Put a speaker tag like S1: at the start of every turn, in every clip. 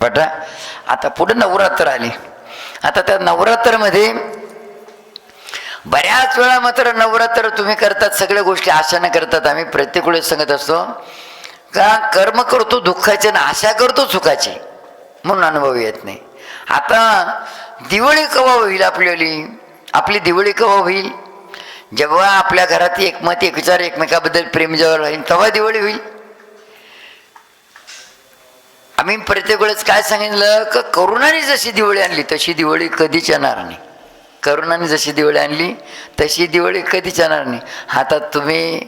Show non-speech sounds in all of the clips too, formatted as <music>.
S1: बटा. आता पुढे नवरात्र आली. आता त्या नवरात्रमध्ये बऱ्याच वेळा मात्र नवरात्र तुम्ही करतात सगळ्या गोष्टी आशाने करतात. आम्ही प्रत्येक वेळेस सांगत असतो का कर्म करतो दुःखाचे आणि आशा करतो सुखाची म्हणून अनुभव येत नाही. आता दिवाळी कवा होईल आपल्याली? आपली दिवाळी कवा होईल? जेव्हा आपल्या घरात एकमत एक विचार एकमेकाबद्दल प्रेम जेव्हा राहील तेव्हा दिवाळी होईल. आम्ही प्रत्येक वेळेस काय सांगितलं? का करुणाने जशी दिवाळी आणली तशी दिवाळी कधीच येणार नाही. करुणाने जशी दिवाळी आणली तशी दिवाळी कधीच येणार नाही. हातात तुम्ही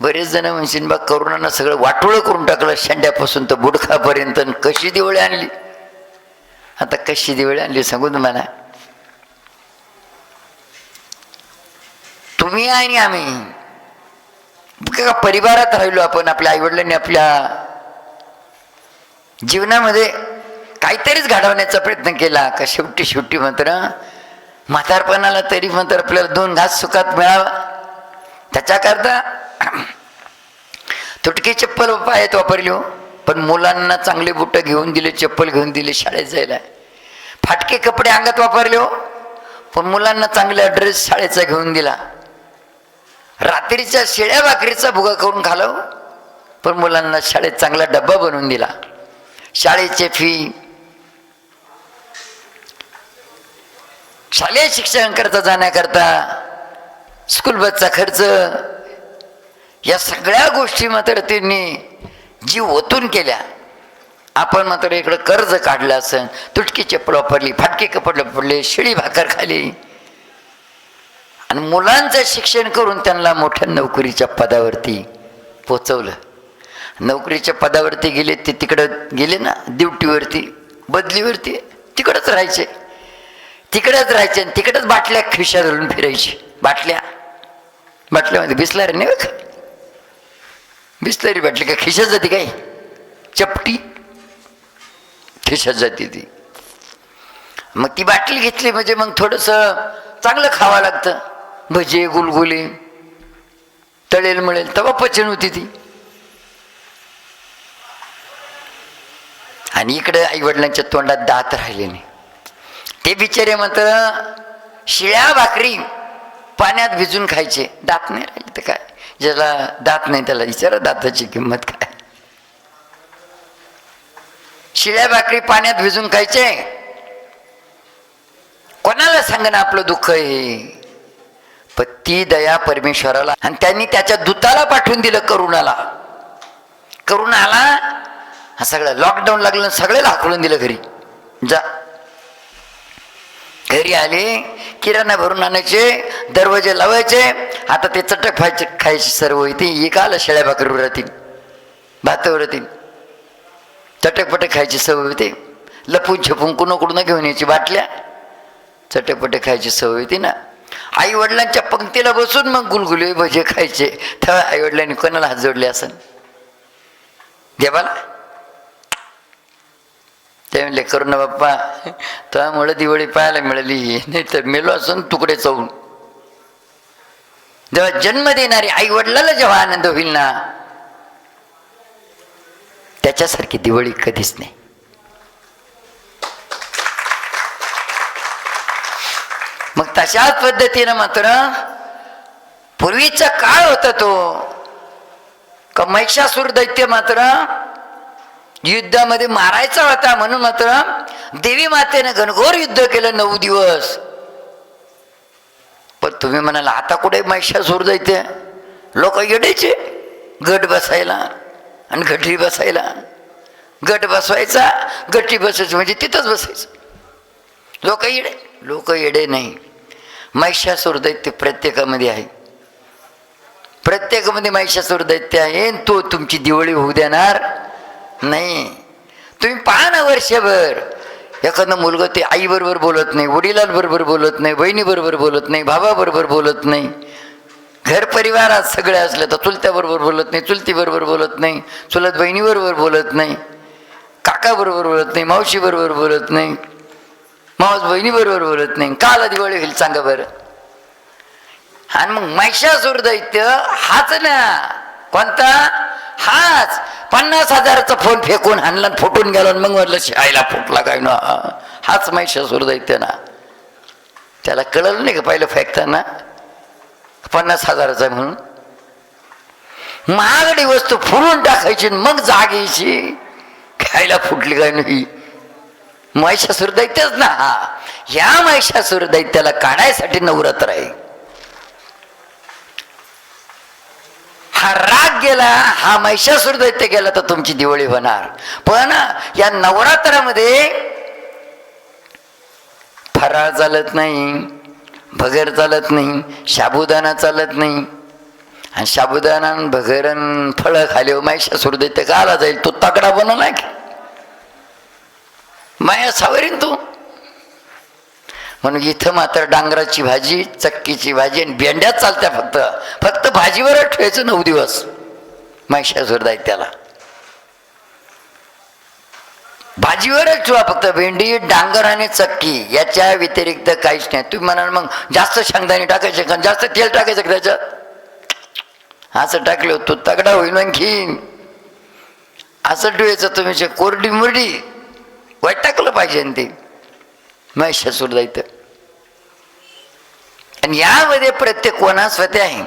S1: बरेच जण म्हणशील बा करुणानं सगळं वाटोळं करून टाकलं शेंड्यापासून तर बुडखापर्यंत कशी दिवाळी आणली? आता कशी दिवाळी आणली सांगू तुम्हाला? तुम्ही आणि आम्ही. का परिवारात राहिलो आपण आपल्या आईवडिलांनी आपल्या जीवनामध्ये काहीतरीच घडवण्याचा प्रयत्न केला का शेवटी शेवटी मात्र म्हातारपणाला तरी मात्र आपल्याला दोन घास सुखात मिळावा. त्याच्याकरता <clears throat> तुटकी चप्पल पायात वापरली हो. पण मुलांना चांगले बुट घेऊन दिले चप्पल घेऊन दिले शाळेत जायला. फाटके कपडे अंगात वापरले हो. पण मुलांना चांगला ड्रेस शाळेचा घेऊन दिला. रात्रीच्या शेळ्या भाकरीचा भुगा करून खालव हो. पण मुलांना शाळेत चांगला डब्बा बनवून दिला. शाळेचे फी शालेय शिक्षण करता जाण्याकरता स्कूल बसचा खर्च या सगळ्या गोष्टी मात्र त्यांनी जीव ओतून केल्या. आपण मात्र इकडं कर्ज काढलं असं तुटकी चप्पल वापरली फाटके कपडे पडले शिळी भाकर खाली. आणि मुलांचं शिक्षण करून त्यांना मोठ्या नोकरीच्या पदावरती पोचवलं. नोकरीच्या पदावरती गेले ते तिकडं गेले ना ड्युटीवरती बदलीवरती तिकडंच राहायचे. तिकडंच राहायचे आणि तिकडंच बाटल्या खिशा धरून फिरायची. बाटल्या. बाटल्यामध्ये बिसलारी नाही बघ. बिसलरी बाटली का खिशात जाते काय? चपटी. खिशात जाते ती. मग ती बाटली घेतली म्हणजे मग थोडंसं चांगलं खावं लागतं. भजे गुलगुले. तळेल मळेल तवा पचन होती ती. आणि इकडे आईवडिलांच्या तोंडात दात राहिले नाही ते बिचारे मात्र शिळ्या भाकरी पाण्यात भिजून खायचे. दात नाही राहिले तर काय? ज्याला दात नाही त्याला विचारा दाताची किंमत काय? शिळ्या भाकरी पाण्यात भिजून खायचे. कोणाला सांगणं आपलं दुःख हे? पण ती दया परमेश्वराला आणि त्यांनी त्याच्या दूताला पाठवून दिलं करुणाला. करुणाला हा सगळं लॉकडाऊन लागलं सगळ्याला हाकलून दिलं घरी. जा. घरी आले किराणा भरून आणायचे दरवाजे लावायचे आता ते चटक खायचे खायची सर्व होती एक आलं शेळ्या भाकरीवर राहतील भातावर राहतील चटकपटक खायची सवय होती लपून छपून कुणाकडून घेऊन यायची बाटल्या? चटकपटक खायची सवय होती ना. आई वडिलांच्या पंक्तीला बसून मग गुलगुले भजे खायचे. तेव्हा आई वडिलांनी कोणाला हात जोडले असन? देवाला? ते म्हणले करू ना बाप्पा त्यामुळे दिवाळी पाहायला मिळाली. नाही तर मेलो असून तुकडे चवून जेव्हा जन्म देणारी आई वडिलाला जेव्हा आनंद होईल ना त्याच्यासारखी दिवाळी कधीच नाही. मग तशाच पद्धतीनं मात्र पूर्वीचा काळ होता तो. का महिषासूर दैत्य मात्र युद्धामध्ये मारायचा होता म्हणून मात्र देवी मातेनं घनघोर युद्ध केलं नऊ दिवस. पण तुम्ही म्हणाला आता कुठे महिषासूर जायचे लोक येडायचे गट बसायला आणि गठरी बसायला. गट बसवायचा गठी बसायचं म्हणजे तिथंच बसायचं. लोक येडे. लोक येडे नाही. महिषासूर दैत्य प्रत्येकामध्ये आहे. प्रत्येकामध्ये महिषासूर दैत्य आहे आणि तो तुमची दिवाळी होऊ देणार. नाही तुम्ही पहा ना वर्षभर एखादं मुलगा ते आईबरोबर बोलत नाही वडिलांबरोबर बोलत नाही बहिणीबरोबर बोलत नाही भावाबरोबर बोलत नाही घर परिवारात सगळे असले तर चुलत्याबरोबर बोलत नाही चुलतीबरोबर बोलत नाही चुलत बहिणीबरोबर बोलत नाही काकाबरोबर बोलत नाही मावशीबरोबर बोलत नाही मावस बहिणीबरोबर बोलत नाही काला दिवाळी होईल सांगा बरं आणि मग महिषासूर दैत्य हाच ना कोणता हाच पन्नास हजाराचा फोन फेकून हाणला फुटून गेला आणि मग म्हटलं शाळेला फुटला काय ना? हाच महिषासूर दैत्य ना त्याला कळलं नाही का पहिलं फेकताना? पन्नास हजाराचा म्हणून. महागडी वस्तू फुलून टाकायची आणि मग जाग यायची. खायला फुटली काय नाही. महिषासूर दैत्यच ना. हा या महिषासूर दैत्याला काढायसाठी नवरात्र आहे. हा राग गेला हा महिषासूर दैत्य गेला तर तुमची दिवाळी होणार. पण या नवरात्रामध्ये फराळ चालत नाही भगर चालत नाही साबुदाणा चालत नाही. आणि साबुदाणा आणि फळं खाली महिषासूर दैत्य का आला जाईल. तो तगडा बनवला की? माया सावरीन तू. म्हणून इथं मात्र डांगराची भाजी चक्कीची भाजी आणि भेंड्यात चालत्या फक्त. फक्त भाजीवरच ठेवायचं नऊ दिवस. महिषासूर त्याला. भाजीवरच ठेवा फक्त. भेंडी डांगर आणि चक्की याच्या व्यतिरिक्त काहीच नाही. तुम्ही म्हणाल मग जास्त शेंगदाणे टाकायचे का? जास्त तेल टाकायचं का त्याच्यात असं टाकलं तो तगडा होईल आणखीन असं ठेवायचं तुम्ही जे कोरडी मुरडी. वाईट टाकलं पाहिजे ते. महिषासूर दैत्य आणि यामध्ये प्रत्येक वनस्पती आहे.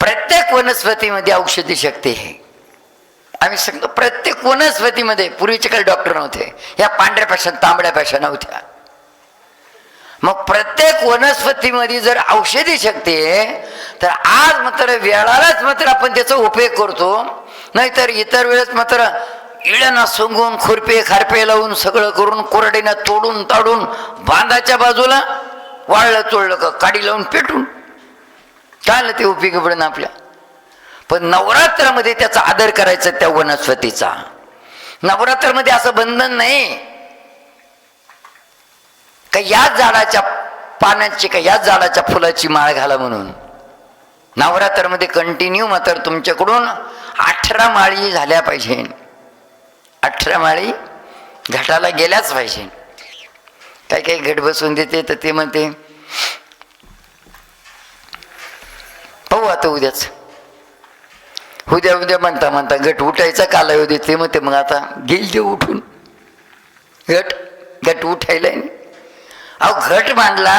S1: प्रत्येक वनस्पतीमध्ये औषधी शक्ती आहे. आम्ही सांगतो प्रत्येक वनस्पतीमध्ये पूर्वीचे काही डॉक्टर नव्हते. या पांढऱ्या पेशा तांबड्या नव्हत्या. मग प्रत्येक वनस्पतीमध्ये जर औषधी शक्ती आहे तर आज मात्र वेळालाच मात्र आपण त्याचा उपयोग करतो. नाहीतर इतर वेळेस मात्र इळ्यानं सोंगून खुरपे खारपे लावून सगळं करून कोरडीनं तोडून ताडून बांधाच्या बाजूला वाळलं चोळलं का काडी लावून पेटून. काय ते उपयोगी पडेल आपल्या. पण नवरात्रामध्ये त्याचा आदर करायचा त्या वनस्पतीचा. नवरात्रामध्ये असं बंधन नाही. का याच झाडाच्या पाण्याची का याच झाडाच्या फुलाची माळ घाला म्हणून. नवरात्रामध्ये कंटिन्यू मात्र तुमच्याकडून अठरा माळी झाल्या पाहिजे अठरा माळी घाटाला गेल्याच पाहिजे. काही काही घट बसून देते तर ते म्हणते पाहू आता उद्याच. उद्या उद्या म्हणता म्हणता गट उठायचा कालावधी ते म्हणते मग आता घेईल ते उठून. गट गट उठायला अहो घट मांडला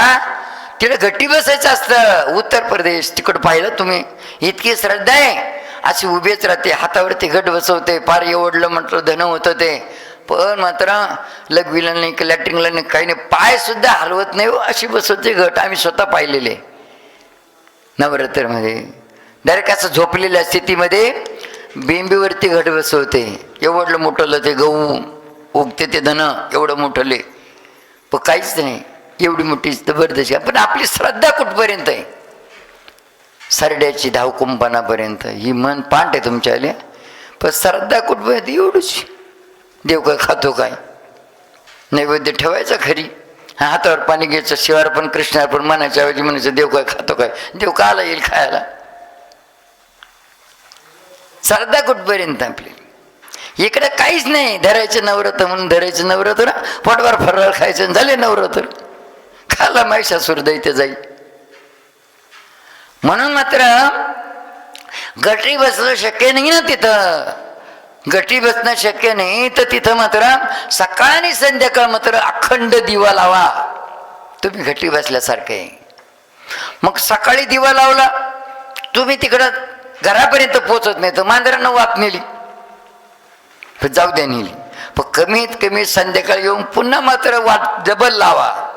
S1: तिकडे घट्टी बसायचं असतं. उत्तर प्रदेश तिकडं पाहिलं तुम्ही. इतकी श्रद्धा आहे. अशी उभेच राहते हातावरती घट बसवते फार एवढलं म्हटलं धन होतं ते. पण मात्र लघवीला नाही लॅटरिंगला नाही काही नाही. पाय सुद्धा हलवत नाही हो, अशी बसवते घट आम्ही स्वतः पाहिलेले. नवरात्रमध्ये. डायरेक्ट असं झोपलेल्या स्थितीमध्ये बेंबीवरती घट बसवते. एवढलं मोठलं ते गहू उगते ते धन एवढं मोठले. पण काहीच नाही. एवढी मोठी जबरदस्ती. पण आपली श्रद्धा कुठपर्यंत आहे? सरड्याची धावकुंपणापर्यंत ही मन पांट आहे तुमच्याले. पण श्रद्धा कुठपर्यंत एवढीच. देव काय खातो काय? नैवेद्य ठेवायचा खरी. हातावर पाणी घ्यायचं शिवार पण कृष्णावर पण मनाच्या ऐवजी म्हणायचं देव काय खातो काय? देव काला येईल खायला. श्रद्धा कुठपर्यंत आपली? इकडे काहीच नाही. धरायचं नवरात्र म्हणून धरायचं नवरात्र पोटभर फराळ खायचं आणि झाले नवरात्र खाला महिषासूर दैत्य जाईल म्हणून मात्र गटरी बसणं शक्य नाही ना तिथं. गटी बसणं शक्य नाही तर तिथं मात्र सकाळ आणि संध्याकाळ मात्र अखंड दिवा लावा. तुम्ही घटी बसल्यासारखे. मग सकाळी दिवा लावला तुम्ही तिकडं घरापर्यंत पोचत नाही तर मांजरांना वाप नेली. जाऊ द्या नेली. पण कमीत कमी संध्याकाळी येऊन पुन्हा मात्र वाट डबल लावा.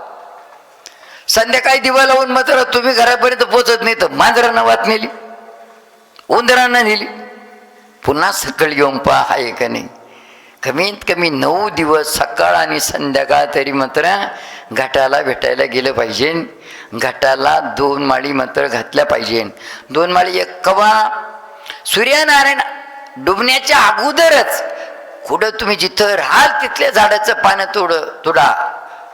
S1: संध्याकाळी दिवा लावून मात्र तुम्ही घरापर्यंत पोचत नाही तर मांजरांना वात नेली उंदरांना नेली. पुन्हा सकाळी येऊन पहा आहे का नाही? कमीत कमी नऊ दिवस सकाळ आणि संध्याकाळ तरी मात्र घाटाला भेटायला गेलं पाहिजे. घाटाला दोन माळी मात्र घातल्या पाहिजे. दोन माळी एक कवा? सूर्यनारायण डुबण्याच्या अगोदरच कुठं तुम्ही जिथं राहाल तिथल्या झाडाचं पानं तोड तोडा.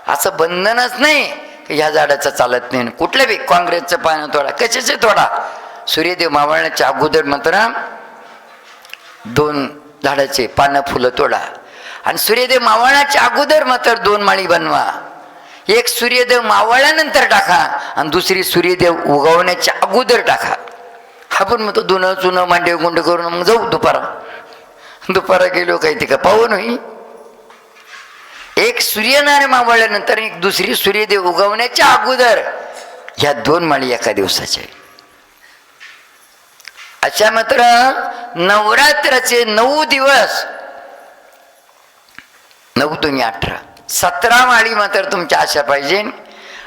S1: असं बंधनच नाही. ह्या झाडाचं चालत नाही. कुठल्या बी काँग्रेसचं पानं तोडा कशाचे तोडा? सूर्यदेव मावळण्याच्या अगोदर मात्र दोन झाडाचे पानं फुलं तोडा. आणि सूर्यदेव मावळण्याच्या अगोदर मात्र दोन माळी बनवा. एक सूर्यदेव मावळल्यानंतर टाका आणि दुसरी सूर्यदेव उगवण्याच्या अगोदर टाका. आपण मग तो धुणं चुनं मांडे गुंड करून मग जाऊ दुपारा. दुपारा गेलो काही ते का पाहून होई एक सूर्यनारायण मावळल्यानंतर एक दुसरी सूर्यदेव उगवण्याच्या अगोदर ह्या दोन माळी एका दिवसाच्या अशा मात्र नवरात्राचे नऊ दिवस नऊ तुम्ही अठरा. सतरा माळी मात्र तुमच्या अशा पाहिजे.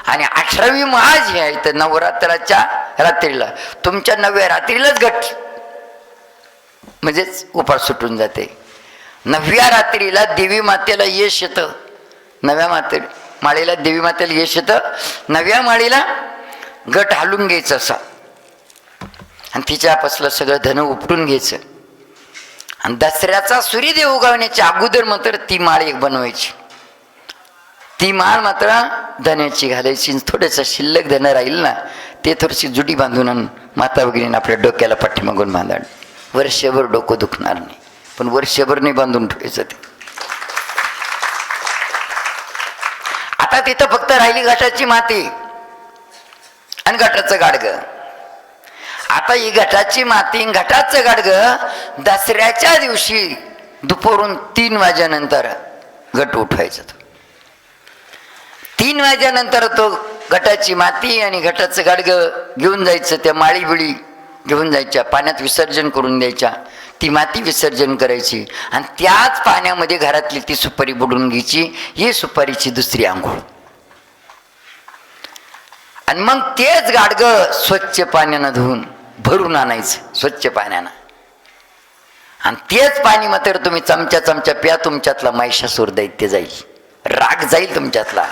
S1: आणि अठरावी माळ हे आहे तर नवरात्राच्या रात्रीला तुमच्या नव्या रात्रीलाच घट. म्हणजेच उपास सुटून जाते. नवव्या रात्रीला देवी मातेला यश येतं. नव्या माते माळीला देवी मातेला यश येतं. नव्या माळीला गट हालून घ्यायचं असा. आणि तिच्यापासलं सगळं धन उपटून घ्यायचं. आणि दसऱ्याचा सूर्यदेव उगवण्याच्या अगोदर मात्र ती माळ एक बनवायची. ती माळ मात्र धन्याची घालायची थोडंसं शिल्लक धन राहील ना ते थोडीशी जुडी बांधून आण माता वगैरे आपल्या डोक्याला पाठीमागून बांधण वर्षभर डोकं दुखणार नाही. पण वर्षभर नाही बांधून ठेवायचं ते. तिथं फक्त राहिली घाटाची माती आणि घाटाचं गाडगं. आता ही घटाची माती घटाचं गाडगं दसऱ्याच्या दिवशी दुपारून तीन वाजेनंतर घट उठवायचं तो. तीन वाजेनंतर तो घटाची माती आणि घटाचं गाडगं घेऊन जायचं त्या माळी बिळी घेऊन जायच्या पाण्यात विसर्जन करून द्यायच्या. ती माती विसर्जन करायची आणि त्याच पाण्यामध्ये घरातली ती सुपारी बुडून घ्यायची. ही सुपारीची दुसरी आंघोळ. आणि मग तेच गाडगं स्वच्छ पाण्यानं धुवून भरून आणायचं स्वच्छ पाण्यानं. आणि तेच पाणी मात्र तुम्ही चमच्या चमच्या प्या तुमच्यातला महिषासूर दैत्य जाईल. राग जाईल तुमच्यातला.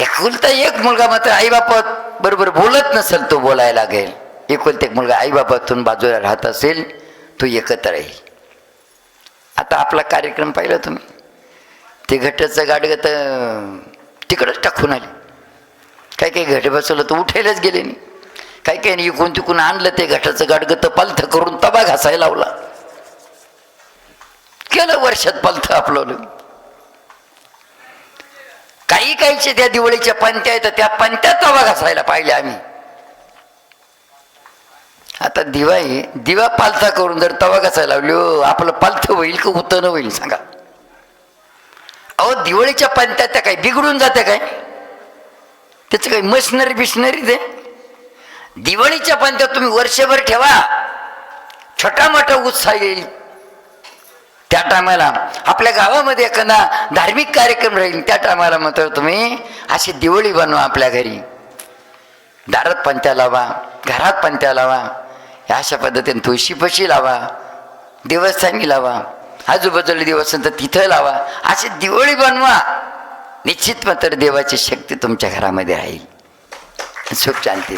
S1: एकुलता एक मुलगा मात्र आईबापत बरोबर बोलत नसेल तो बोलायला लागेल. एकुलता एक मुलगा आईबापातून बाजूला राहत असेल तो एकत्र राहील आता आपला कार्यक्रम पाहिला तुम्ही. ते घटाचं गाडगं तर तिकडंच टाकून आले. काय काही घट बसवलं तर उठायलाच गेले नाही. काही काही नाही इकून तिकून आणलं ते घटाचं गाडगं तर पालथं करून तबा घासायला लावला. केलं वर्षात पालथं आपलं. काही काहीचे त्या दिवाळीच्या पंत्या आहेत त्या पंत्या तवा घासायला पाहिले आम्ही. आता दिवाळी दिवा पालथा करून जर तवा घासायला लावली हो, आपलं पालथं होईल का उतन होईल सांगा. अहो दिवाळीच्या पंत्या त्या काय बिघडून जात्या काय? त्याचं काही मशनरी बिशनरी ते? दिवाळीच्या पंत्या तुम्ही वर्षभर ठेवा. छोटा मोठा उत्साह येईल. त्या टायमाला आपल्या गावामध्ये एखादा धार्मिक कार्यक्रम राहील त्या टायमाला मात्र तुम्ही अशी दिवाळी बनवा आपल्या घरी. दारात पंत्या लावा घरात पंत्या लावा ह्या अशा पद्धतीने तुळशीपशी लावा देवस्थानी लावा आजूबाजूला देवस्थान तर तिथं लावा. अशी दिवाळी बनवा. निश्चित मात्र देवाची शक्ती तुमच्या घरामध्ये राहील. सुख शांती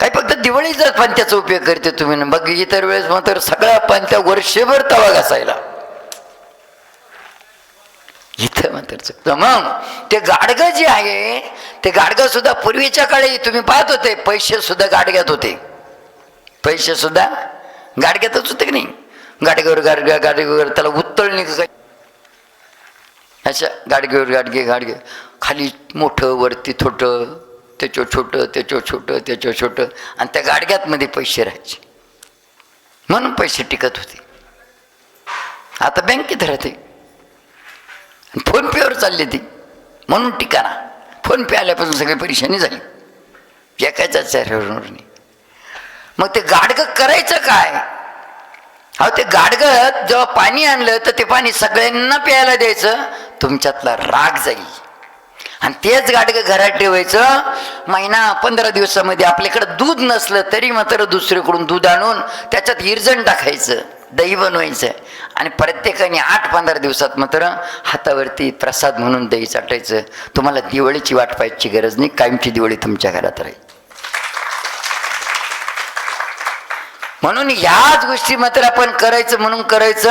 S1: काही फक्त दिवाळीचाच पंत्याचा उपयोग करते तुम्ही ना इतर वेळेस मात्र सगळ्या पंत्या वर्षभर तवा घासायला. इथं मात्र चुकतं. मग ते गाडगं जे आहे ते गाडगं सुद्धा पूर्वीच्या काळी तुम्ही पाहत होते पैसे सुद्धा गाडग्यात होते. पैसे सुद्धा गाडग्यातच होते की नाही? गाडगेवर गाडग्या गाडगेवर त्याला उत्तळणी का ह्याच्या अशा गाडगेवर गाडगे गाडगे. खाली मोठं वरती छोटं त्याच्या छोटं त्याच्या छोटं त्याच्या छोटं. आणि त्या गाडग्यातमध्ये पैसे राहायचे. म्हणून पैसे टिकत होते. आता बँकेत राहते. फोनपेवर चालले चालली ती. म्हणून टिकाणा फोनपे आल्यापासून सगळी परेशानी झाली. एकाच्या चेहऱ्यावर नाही मग ते गाडगं करायचं काय? अहो ते गाडगं जेव्हा पाणी आणलं तर ते पाणी सगळ्यांना प्यायला द्यायचं तुमच्यातला राग जाईल. आणि तेच गाडगं घरात ठेवायचं महिना पंधरा दिवसामध्ये आपल्याकडं दूध नसलं तरी मात्र दुसरीकडून दूध आणून त्याच्यात हिरजण टाकायचं दही बनवायचं. आणि प्रत्येकाने आठ पंधरा दिवसात मात्र हातावरती प्रसाद म्हणून दही चाटायचं. तुम्हाला दिवाळीची वाट पाहायची गरज नाही कायमची दिवाळी तुमच्या घरात राहील. म्हणून ह्याच गोष्टी मात्र आपण करायचं म्हणून करायचं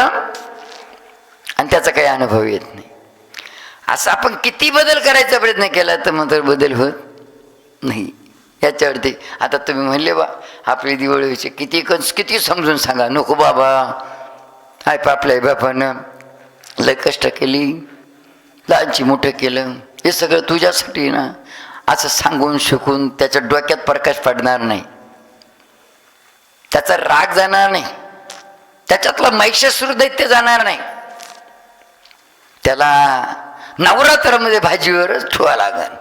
S1: आणि त्याचा काही अनुभव येत नाही. असं आपण किती बदल करायचा प्रयत्न केला तर मात्र बदल होत नाही. याच्यावरती आता तुम्ही म्हणले बा आपली दिवाळी किती कन्स किती समजून सांगा. नको बाबा. आय पापल्या बापानं लय कष्ट केली. लहानची मोठं केलं. हे सगळं तुझ्यासाठी ना. असं सांगून शिकून त्याच्या डोक्यात प्रकाश पडणार नाही. त्याचा राग जाणार नाही. त्याच्यातलं महिषासूर दैत्य जाणार नाही. त्याला नवरात्रामध्ये भाजीवरच ठुवा लागल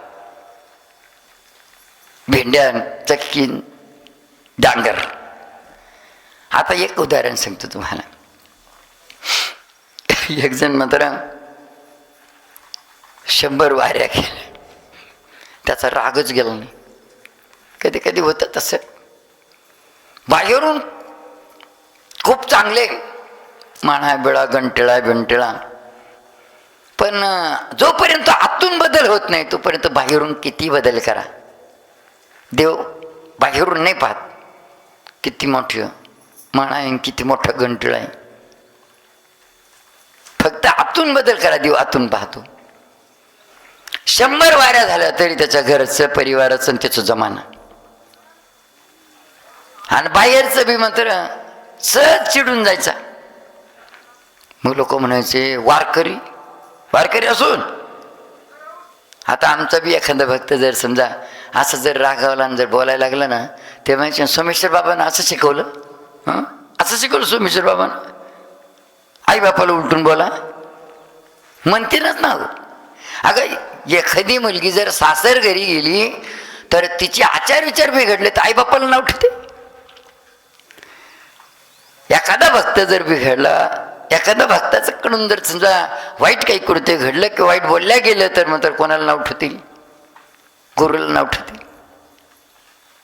S1: भेंड्या चक्कीन डांगर. आता एक उदाहरण सांगतो तुम्हाला. एक जण मात्र शंभर वाऱ्या केल्या. त्याचा रागच गेला नाही. कधी कधी होतं तसं. बाहेरून खूप चांगले माणा बिळा गंटिळा बिंटिळा पण जोपर्यंत आतून बदल होत नाही तोपर्यंत बाहेरून किती बदल करा. देव बाहेरून नाही पाहत. किती मोठी माणा आहे किती मोठं गंटिळा आहे. फक्त आतून बदल करा देव आतून पाहतो. शंभर वाऱ्या झाल्या तरी त्याच्या घरचं परिवाराचं आणि त्याचं जमाना. आणि बाहेरचं बी मात्र सहज चिडून जायचा. मग लोक म्हणायचे वारकरी वारकरी असून. आता आमचा बी एखादा भक्त जर समजा असं जर रागावला आणि जर बोलायला लागलं ना ते म्हणायचे सोमेश्वर बाबांना असं शिकवलं? हं? असं शिकवलं सोमेश्वर बाबांना? आई बापाला उलटून बोला. म्हणतीनच ना हो. अगं एखादी मुलगी जर सासर घरी गेली तर तिचे आचार विचार बिघडले तर आई बापाला नाव ठेवते. एखादा भक्त जर बिघडला एखादा भक्ताचं कडून जर समजा वाईट काही कृत्य घडलं की वाईट बोलल्या गेलं तर मग तर कोणाला नाव ठेवतील? गुरुला नाव ठेवतील.